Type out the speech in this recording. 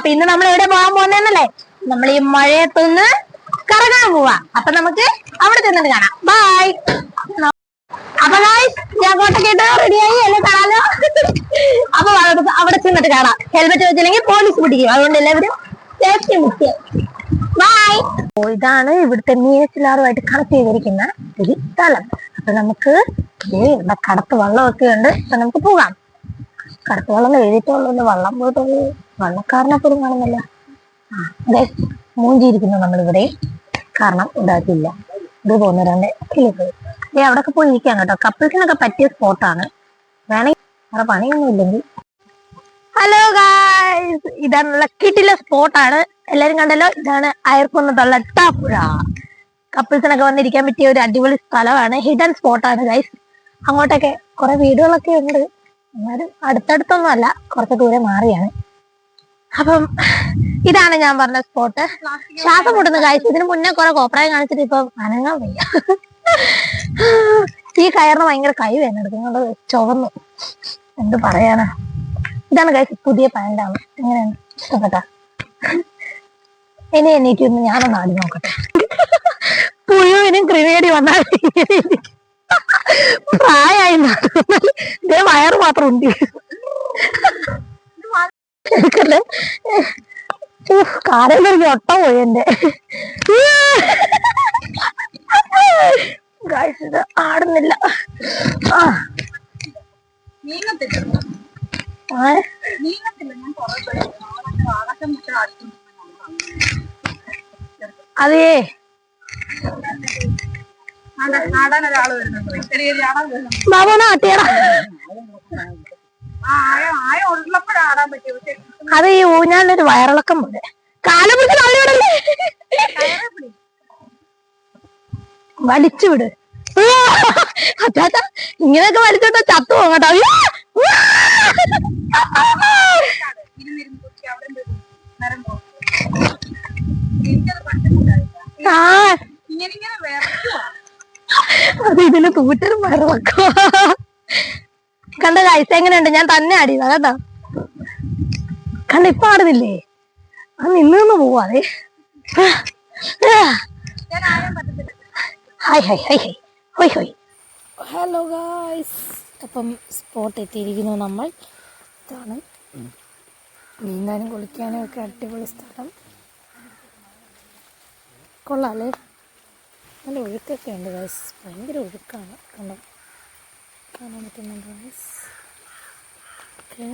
അപ്പൊ ഇന്ന് നമ്മൾ എവിടെ പോകാൻ പോകുന്നല്ലേ നമ്മൾ ഈ മഴയത്തൊന്ന് കറങ്ങാൻ പോവാ. അപ്പൊ നമുക്ക് അവിടെ ചെന്നിട്ട് കാണാം. ബൈ അപ്പൊ ഞാൻ കോട്ടക്കേട്ട് റെഡിയായി എന്നെ കാണാലോ? അപ്പൊ അവിടെ ചെന്നിട്ട് കാണാം. ഹെൽമെറ്റ് വെച്ചില്ലെങ്കിൽ പോലീസ് പിടിക്കും. അതുകൊണ്ട് എല്ലാവരും സേഫ്റ്റി മുഖ്യം ബൈ ഇതാണ് ഇവിടുത്തെ മീനച്ചിലാറുമായിട്ട് കണക്ട് ചെയ്തിരിക്കുന്ന ഒരു സ്ഥലം. അപ്പൊ നമുക്ക് ഇവിടെ കടത്ത് വെള്ളമൊക്കെ ഉണ്ട്. അപ്പൊ നമുക്ക് പോകാം. കടത്ത് വെള്ളം എഴുതിയിട്ടുള്ളൂ വള്ളം പോയിട്ട് ഒരു വള്ളക്കാരനെ പോലും കാണുന്നില്ല. അതെ മൂഞ്ചിയിരിക്കുന്നു നമ്മളിവിടെ. കാരണം ഉണ്ടാക്കിയില്ല ഇത് പോകുന്ന രണ്ട് കിളികൾ ഒക്കെ പോയി ഇരിക്കാം കേട്ടോ. കപ്പിൾസിനൊക്കെ പറ്റിയ സ്പോട്ടാണ് വേണമെങ്കിൽ വേറെ പണിയൊന്നും ഇല്ലെങ്കിൽ ഹലോ ഗായ്സ് ഇതാണ് കിട്ടിലെ സ്പോട്ടാണ് എല്ലാരും കണ്ടല്ലോ? ഇതാണ് അയർക്കുന്നതുള്ള ടാപ്പുഴ കപ്പിൾസിനൊക്കെ വന്നിരിക്കാൻ പറ്റിയ ഒരു അടിപൊളി സ്ഥലമാണ്. ഹിഡൻ സ്പോട്ടാണ് ഗൈസ് അങ്ങോട്ടൊക്കെ കുറെ വീടുകളൊക്കെ ഉണ്ട്. എന്നാലും അടുത്തടുത്തൊന്നും അല്ല കുറച്ച് ദൂരെ മാറിയാണ്. അപ്പം ഇതാണ് ഞാൻ പറഞ്ഞ സ്പോട്ട് ശ്വാസം മുട്ടുന്ന കാഴ്ച ഇതിന് മുന്നേ കുറെ കോപ്രായം കാണിച്ചിട്ട് ഇപ്പൊ അനങ്ങാൻ വയ്യ. ഈ കയറിന് ഭയങ്കര കൈ വേണം എടുക്കുന്നത് ചുവന്നു. എന്ത് പറയാനാ. ഇതാണ് കഴിച്ച് പുതിയ പാൻഡാണ് എങ്ങനെയാണ്? ഇഷ്ടപ്പെട്ട? ഇനി എണീറ്റ് ഞാനൊന്ന് ആടി നോക്കട്ടെ. പുഴുവിനും ക്രിമേടി വന്നാൽ. പ്രായമായി ഇതേ വയറ് മാത്രം ഉണ്ട്. കേൾക്കല്ലേ കാലയിലൊരു ഒട്ട പോയി എന്റെ ആടുന്നില്ല. അതേ. ഒരാൾ വരുന്നുണ്ട്. ചെറിയ ചാടാൻ വരുന്നുണ്ട് ബാബു നാട്ടിയറ ആ ആയ ആയ ഉള്ളപ്പോഴാണ് ആടാൻ പറ്റിയത് പക്ഷെ അത് ഈ ഊഞ്ഞാലിനൊരു വയറിളക്കം പോലെ. കാലം പിടിച്ച് തള്ളിവിടല്ലേ വലിച്ചു വിട് അച്ചാച്ച ഇങ്ങനെയൊക്കെ വലിച്ചോട്ടാ ചത്തു പോകട്ടോ ആ. ഇങ്ങനെ ഇങ്ങനെ വിറയ്ക്കുവാ. അത് ഇതിന് തൂറ്റലും വയറിളക്കോ കണ്ട കാഴ്ച എങ്ങനെയുണ്ട്? ഞാൻ തന്നെ അടിയതാ കേട്ടോ കണ്ട ഇപ്പൊ ആടുന്നില്ലേ? ആ നിന്ന് നിന്ന് പോവാതെ ഹായ് ഹായ് ഹായ് ഹായ് ഹോയ് ഹോയ് ഹലോ ഗായ്സ് അപ്പം സ്പോട്ട് എത്തിയിരിക്കുന്നു നമ്മൾ. ഇതാണ്. നീന്താനും കുളിക്കാനും ഒക്കെ അടിപൊളി സ്ഥലം. കൊള്ളാല്ലേ നല്ല ഒഴുക്കൊക്കെ ഉണ്ട് ഗൈസ് ഭയങ്കര ഒഴുക്കാണ്. കണ്ടോ? കാണാൻ പറ്റുന്നുണ്ട് ഗൈസ് ഓക്കെ